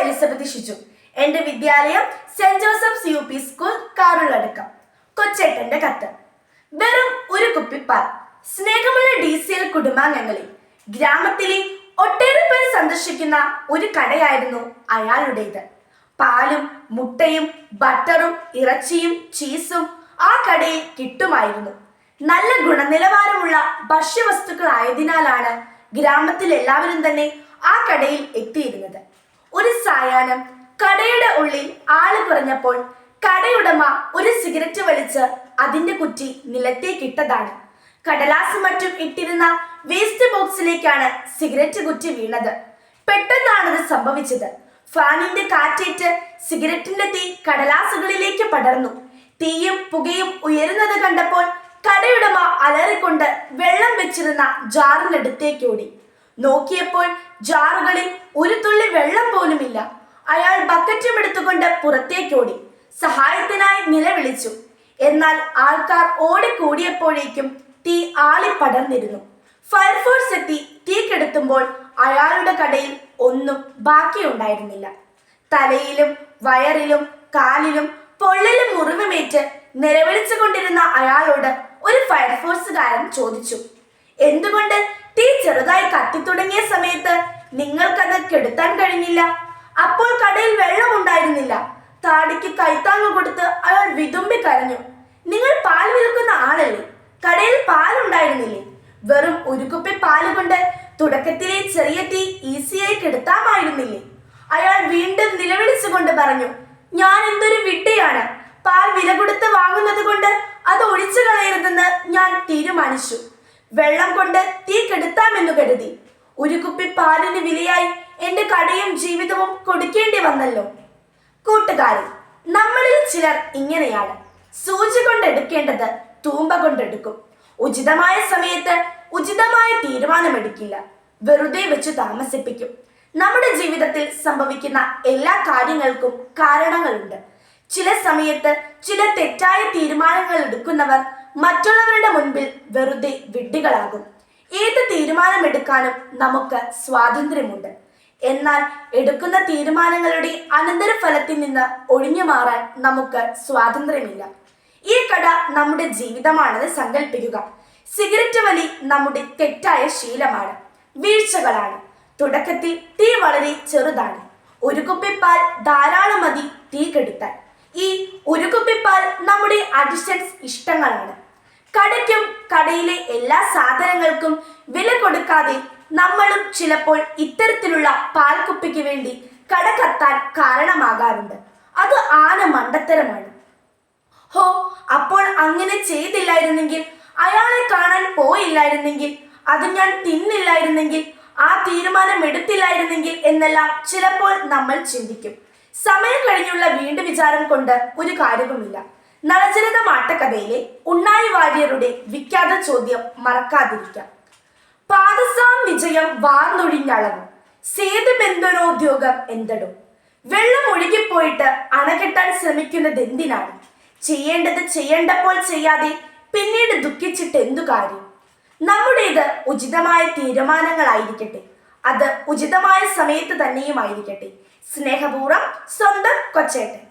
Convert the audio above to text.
Elizabeth Shiju. എന്റെ വിദ്യാലയം saint Joseph's U P school കാറുള്ളടക്കം. കൊച്ചേട്ടന്റെ കത്ത്. വെറും ഒരു കുപ്പിപ്പാൽ. സ്നേഹമുള്ള ഡി സി എൽ കുടുംബാംഗങ്ങളിൽ. ഗ്രാമത്തിലെ ഒട്ടേറെ പേർ സന്ദർശിക്കുന്ന ഒരു കടയായിരുന്നു അയാളുടേത്. പാലും മുട്ടയും ബട്ടറും ഇറച്ചിയും ചീസും ആ കടയിൽ കിട്ടുമായിരുന്നു. നല്ല ഗുണനിലവാരമുള്ള ഭക്ഷ്യവസ്തുക്കളായതിനാലാണ് ഗ്രാമത്തിലെല്ലാവരും തന്നെ ആ കടയിൽ എത്തിയിരുന്നത്. ഒരു സായാഹ്നം കടയുടെ ഉള്ളിൽ ആൾ കുറഞ്ഞപ്പോൾ കടയുടമ ഒരു സിഗരറ്റ് വലിച്ച് അതിന്റെ കുറ്റി നിലത്തേക്കിട്ടതാണ് കടലാസ് മറ്റും ഇട്ടിരുന്ന വേസ്റ്റ് ബോക്സിലേക്കാണ് സിഗരറ്റ് കുറ്റി വീണത്. പെട്ടെന്നാണത് സംഭവിച്ചത്. ഫാനിന്റെ കാറ്റേറ്റ് സിഗരറ്റിന്റെ തീ കടലാസുകളിലേക്ക് പടർന്നു. തീയും പുകയും ഉയരുന്നത് കണ്ടപ്പോൾ കടയുടമ അലറിക്കൊണ്ട് വെള്ളം വെച്ചിരുന്ന ജാറിനടുത്തേക്ക് ഓടി. നോക്കിയപ്പോൾ ജാറുകളിൽ ഒരു തുള്ളി വെള്ളം പോലുമില്ല. അയാൾ ബക്കറ്റും എടുത്തുകൊണ്ട് പുറത്തേക്കോടി സഹായത്തിനായി നിലവിളിച്ചു. എന്നാൽ ആൾക്കാർ ഓടിക്കൂടിയപ്പോഴേക്കും തീ ആളിപ്പടർന്നിരുന്നു ഫയർഫോഴ്സ് എത്തി തീ കെടുത്തുമ്പോൾ അയാളുടെ കടയിൽ ഒന്നും ബാക്കിയുണ്ടായിരുന്നില്ല. തലയിലും വയറിലും കാലിലും പൊള്ളലും മുറിവുമേറ്റ് നിലവിളിച്ചു കൊണ്ടിരുന്ന അയാളോട് ഒരു ഫയർഫോഴ്സുകാരൻ ചോദിച്ചു. എന്തുകൊണ്ട് തീ ചെറുതായി കത്തിത്തുടങ്ങിയ സമയത്ത് നിങ്ങൾക്കത് കെടുത്താൻ കഴിഞ്ഞില്ല. അപ്പോൾ കടയിൽ വെള്ളമുണ്ടായിരുന്നില്ല താടിക്ക് കൈത്താങ്ങ് കൊടുത്ത് അയാൾ വിതുമ്പി കരഞ്ഞു. നിങ്ങൾ പാൽ വിൽക്കുന്ന ആളല്ലേ? കടയിൽ പാലുണ്ടായിരുന്നില്ലേ വെറും ഒരു കുപ്പി പാൽ കൊണ്ട് തുടക്കത്തിലെ ചെറിയ തീ ഈസിയായി കെടുത്താമായിരുന്നില്ലേ? അയാൾ വീണ്ടും നിലവിളിച്ചുകൊണ്ട് പറഞ്ഞു ഞാൻ എന്തൊരു വിഡ്ഢിയാണ്. പാൽ വില കൊടുത്ത് വാങ്ങുന്നത് കൊണ്ട് അത് ഒഴിച്ചു കളയരുതെന്ന് ഞാൻ തീരുമാനിച്ചു. വെള്ളം കൊണ്ട് തീ കെടുത്താമെന്നു കരുതി. ഒരു കുപ്പി പാലിന് വിലയായി എന്റെ കടയും ജീവിതവും കൊടുക്കേണ്ടി വന്നല്ലോ. കൂട്ടുകാരി നമ്മളിൽ ചിലർ ഇങ്ങനെയാണ്. സൂചി കൊണ്ടെടുക്കേണ്ടത് തൂമ്പ കൊണ്ടെടുക്കും. ഉചിതമായ സമയത്ത് ഉചിതമായ തീരുമാനമെടുക്കില്ല. വെറുതെ വെച്ച് താമസിപ്പിക്കും. നമ്മുടെ ജീവിതത്തിൽ സംഭവിക്കുന്ന എല്ലാ കാര്യങ്ങൾക്കും കാരണങ്ങളുണ്ട്. ചില സമയത്ത് ചില തെറ്റായ തീരുമാനങ്ങൾ എടുക്കുന്നവർ മറ്റുള്ളവരുടെ മുൻപിൽ വെറുതെ വിഡ്ഢികളാകും. ഏത് തീരുമാനമെടുക്കാനും നമുക്ക് സ്വാതന്ത്ര്യമുണ്ട്. എന്നാൽ എടുക്കുന്ന തീരുമാനങ്ങളുടെ അനന്തരഫലത്തിൽ നിന്ന് ഒഴിഞ്ഞു മാറാൻ നമുക്ക് സ്വാതന്ത്ര്യമില്ല. ഈ കട നമ്മുടെ ജീവിതമാണെന്ന് സങ്കല്പിക്കുക സിഗരറ്റ് വലി നമ്മുടെ തെറ്റായ ശീലമാണ്. വീഴ്ചകളാണ്. തുടക്കത്തിൽ തീ വളരെ ചെറുതാണ്. ഒരു കുപ്പിപ്പാൽ ധാരാളം മതി തീ കെടുത്താൻ. ഈ ഒരു കുപ്പിപ്പാൽ നമ്മുടെ അഡിഷൻസ് ഇഷ്ടങ്ങളാണ്. കടയ്ക്കും കടയിലെ എല്ലാ സാധനങ്ങൾക്കും വില കൊടുക്കാതെ നമ്മളും ചിലപ്പോൾ ഇത്തരത്തിലുള്ള പാൽക്കുപ്പിക്ക് വേണ്ടി കട കത്താൻ കാരണമാകാറുണ്ട്. അത് ആന മണ്ടത്തരമാണ്. ഹോ അപ്പോൾ അങ്ങനെ ചെയ്തില്ലായിരുന്നെങ്കിൽ അയാളെ കാണാൻ പോയില്ലായിരുന്നെങ്കിൽ അത് ഞാൻ തിന്നില്ലായിരുന്നെങ്കിൽ ആ തീരുമാനം എടുത്തില്ലായിരുന്നെങ്കിൽ എന്നെല്ലാം ചിലപ്പോൾ നമ്മൾ ചിന്തിക്കും. സമയം കഴിഞ്ഞുള്ള വീണ്ടും വിചാരം കൊണ്ട് ഒരു കാര്യവുമില്ല. നളചരിത മാട്ടക്കഥയിലെ ഉണ്ണായി വാര്യരുടെ വിഖ്യാത ചോദ്യം മറക്കാതിരിക്കാം. പാദസാം വിജയം വാർന്നൊഴിഞ്ഞളവും സേതു ബന്ധനോദ്യോഗം എന്തടും? വെള്ളം ഒഴുകിപ്പോയിട്ട് അണകെട്ടാൻ ശ്രമിക്കുന്നത് എന്തിനാണ് ചെയ്യേണ്ടത് ചെയ്യേണ്ടപ്പോൾ ചെയ്യാതെ പിന്നീട് ദുഃഖിച്ചിട്ട് എന്തു കാര്യം? നമ്മുടേത് ഉചിതമായ തീരുമാനങ്ങളായിരിക്കട്ടെ. അത് ഉചിതമായ സമയത്ത് തന്നെയുമായിരിക്കട്ടെ. സ്നേഹപൂർവം സ്വന്തം കൊച്ചേട്ടൻ.